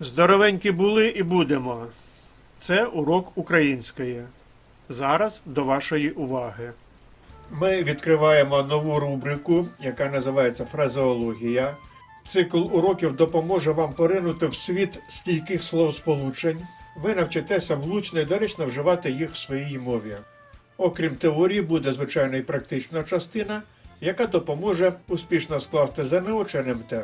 Здоровенькі були і будемо. Це урок української. Зараз до вашої уваги. Ми відкриваємо нову рубрику, яка називається Фразеологія. Цикл уроків допоможе вам поринути в світ стійких словосполучень. Ви навчитеся влучно і доречно вживати їх в своїй мові. Окрім теорії, буде звичайно і практична частина, яка допоможе успішно скласти ЗНО чи НМТ.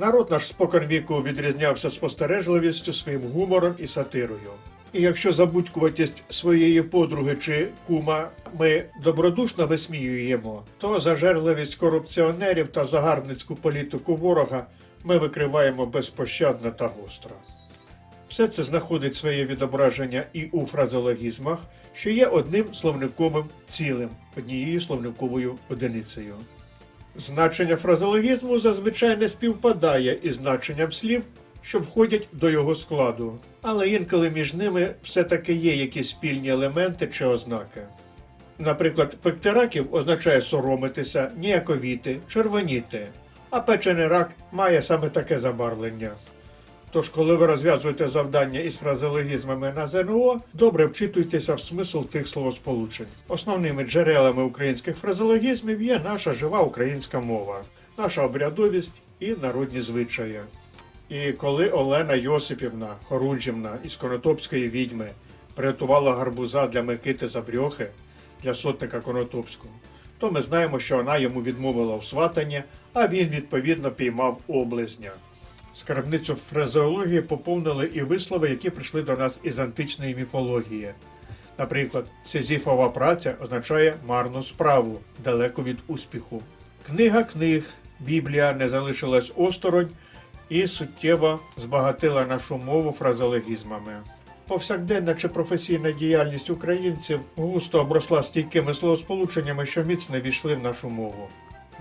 Народ наш споконвіку відрізнявся спостережливістю, своїм гумором і сатирою. І якщо забудькуватість своєї подруги чи кума ми добродушно висміюємо, то зажерливість корупціонерів та загарбницьку політику ворога ми викриваємо безпощадно та гостро. Все це знаходить своє відображення і у фразеологізмах, що є одним словниковим цілим, однією словниковою одиницею. Значення фразеологізму зазвичай не співпадає із значенням слів, що входять до його складу, але інколи між ними все-таки є якісь спільні елементи чи ознаки. Наприклад, пектераків означає соромитися, ніяковіти, червоніти, а печений рак має саме таке забарвлення. Тож, коли ви розв'язуєте завдання із фразеологізмами на ЗНО, добре вчитуйтеся в смисл тих словосполучень. Основними джерелами українських фразеологізмів є наша жива українська мова, наша обрядовість і народні звичаї. І коли Олена Йосипівна Хорунжівна із Конотопської відьми приготувала гарбуза для Микити Забрьохи для сотника Конотопського, то ми знаємо, що вона йому відмовила в сватанні, а він відповідно піймав облизня. Скарбницю фразеології поповнили і вислови, які прийшли до нас із античної міфології. Наприклад, Сизіфова праця означає марну справу, далеко від успіху. Книга книг, Біблія не залишилась осторонь і суттєво збагатила нашу мову фразеологізмами. Повсякденна чи професійна діяльність українців густо обросла стійкими словосполученнями, що міцно війшли в нашу мову.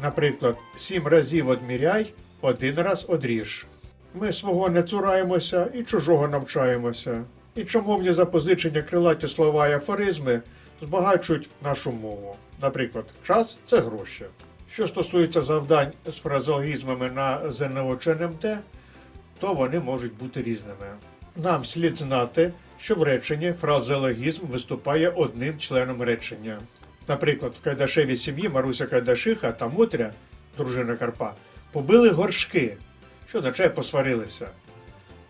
Наприклад, сім разів одміряй, один раз одріж. Ми свого не цураємося і чужого навчаємося. І чомовні запозичення крилаті слова і афоризми збагачують нашу мову. Наприклад, час це гроші. Що стосується завдань з фразеологізмами на ЗНО чи НМТ, то вони можуть бути різними. Нам слід знати, що в реченні фразеологізм виступає одним членом речення. Наприклад, в Кайдашевій сім'ї Маруся Кайдашиха та Мотря, дружина Карпа, побили горшки, що означає посварилися.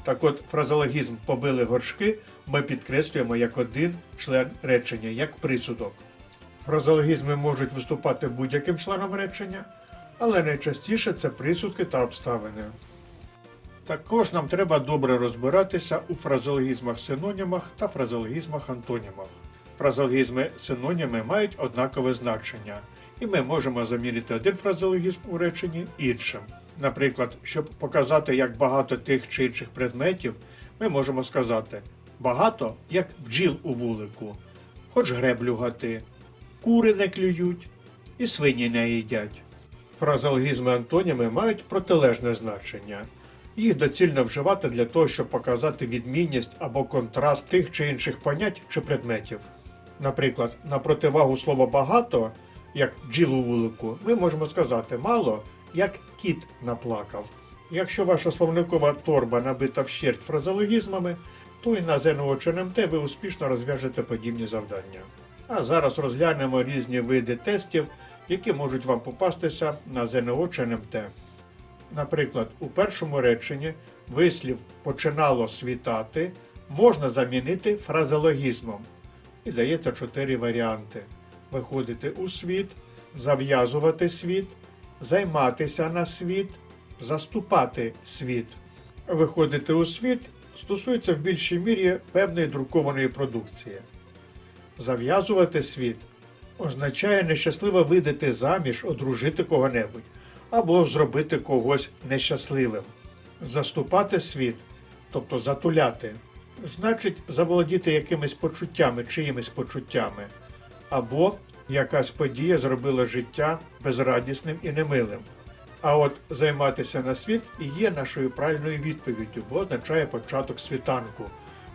Так от фразеологізм побили горшки ми підкреслюємо як один член речення, як присудок. Фразеологізми можуть виступати будь-яким членом речення, але найчастіше це присудки та обставини. Також нам треба добре розбиратися у фразеологізмах синонімах та фразеологізмах антонімах. Фразеологізми синоніми мають однакове значення, і ми можемо замінити один фразеологізм у реченні іншим. Наприклад, щоб показати, як багато тих чи інших предметів, ми можемо сказати багато, як бджіл у вулику, хоч греблю гати, кури не клюють і свині не їдять. Фразеологізми антоніми мають протилежне значення. Їх доцільно вживати для того, щоб показати відмінність або контраст тих чи інших понять чи предметів. Наприклад, на противагу слова багато, як бджіл у вулику, ми можемо сказати мало, як кіт наплакав. Якщо ваша словникова торба набита вщерть фразеологізмами, то і на ЗНО чи ви успішно розв'яжете подібні завдання. А зараз розглянемо різні види тестів, які можуть вам попастися на ЗНО чи. Наприклад, у першому реченні вислів починало світати можна замінити фразеологізмом. І дається чотири варіанти: виходити у світ, зав'язувати світ, займатися на світ, заступати світ. Виходити у світ стосується в більшій мірі певної друкованої продукції. Зав'язувати світ означає нещасливо видати заміж, одружити кого-небудь або зробити когось нещасливим. Заступати світ, тобто затуляти, значить заволодіти якимись почуттями, чиїмись почуттями, або якась подія зробила життя безрадісним і немилим. А от займатися на світ і є нашою правильною відповіддю, бо означає початок світанку,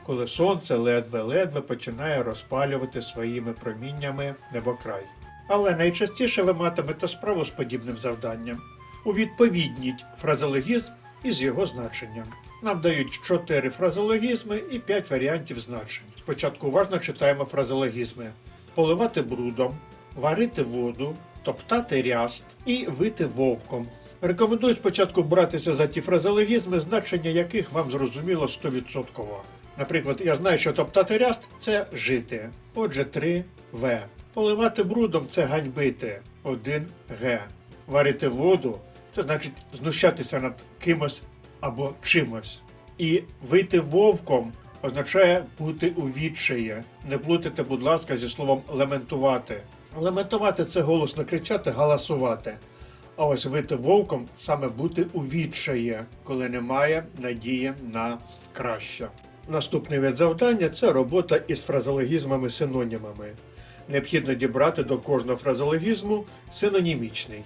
коли сонце ледве-ледве починає розпалювати своїми проміннями небокрай. Але найчастіше ви матимете справу з подібним завданням. Увідповідніть фразеологізм із його значенням. Нам дають 4 фразеологізми і 5 варіантів значень. Спочатку уважно читаємо фразеологізми: поливати брудом, варити воду, топтати ряст і вити вовком. Рекомендую спочатку братися за ті фразеологізми, значення яких вам зрозуміло 100%. Наприклад, я знаю, що топтати ряст це жити. Отже, 3 В. Поливати брудом це ганьбити. 1 Г. Варити воду це значить знущатися над кимось або чимось. І вийти вовком означає бути у відчаї. Не плутайте, будь ласка, зі словом лементувати. Лементувати це голосно кричати, галасувати. А ось вийти вовком саме бути у відчаї, коли немає надії на краще. Наступний вид завдання це робота із фразеологізмами-синонімами. Необхідно дібрати до кожного фразеологізму синонімічний.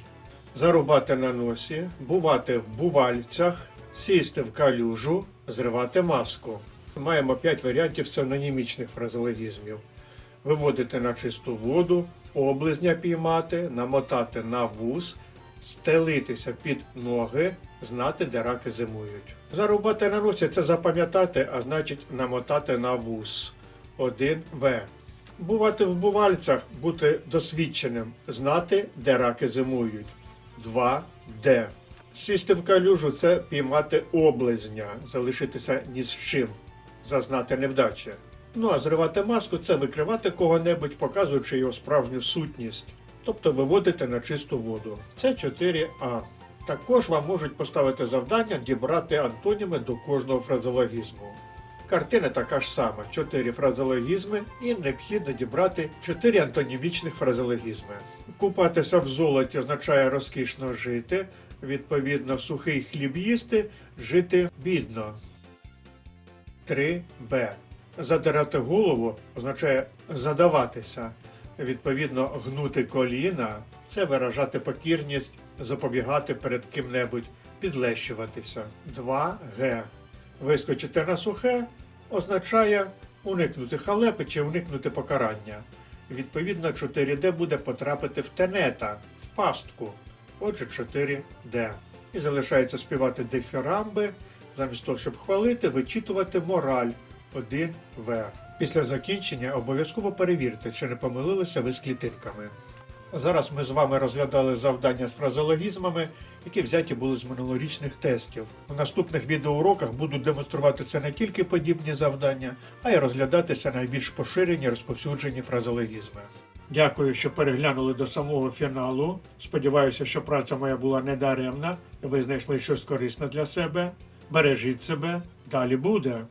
Зарубати на носі, бувати в бувальцях, сісти в калюжу, зривати маску. Маємо 5 варіантів синонімічних фразеологізмів. Виводити на чисту воду, облизня піймати, намотати на вуз, стелитися під ноги, знати, де раки зимують. Зарубати на носі це запам'ятати, а значить намотати на вуз. 1 В. Бувати в бувальцях, бути досвідченим, знати, де раки зимують. 2 Д. Сісти в калюжу це піймати облизня, залишитися ні з чим, зазнати невдачі. Ну а зривати маску це викривати кого-небудь, показуючи його справжню сутність, тобто виводити на чисту воду. Це 4А. Також вам можуть поставити завдання дібрати антоніми до кожного фразеологізму. Картина така ж сама: 4 фразеологізми і необхідно дібрати 4 антонімічних фразеологізми. Купатися в золоті означає розкішно жити, відповідно, сухий хліб їсти, жити бідно. 3Б. Задирати голову означає задаватися. Відповідно, гнути коліна це виражати покірність, запобігати перед ким-небудь, підлещуватися. 2Г. Вискочити на сухе означає уникнути халепи чи уникнути покарання. Відповідно, 4D буде потрапити в тенета, в пастку. Отже, 4D. І залишається співати дифірамби, замість того, щоб хвалити, вичитувати мораль 1В. Після закінчення обов'язково перевірте, чи не помилилися ви з клітинками. Зараз ми з вами розглядали завдання з фразеологізмами, які взяті були з минулорічних тестів. У наступних відеоуроках буду демонструвати це не тільки подібні завдання, а й розглядатися найбільш поширені розповсюджені фразеологізми. Дякую, що переглянули до самого фіналу. Сподіваюся, що праця моя була недаремна. Ви знайшли щось корисне для себе. Бережіть себе, далі буде.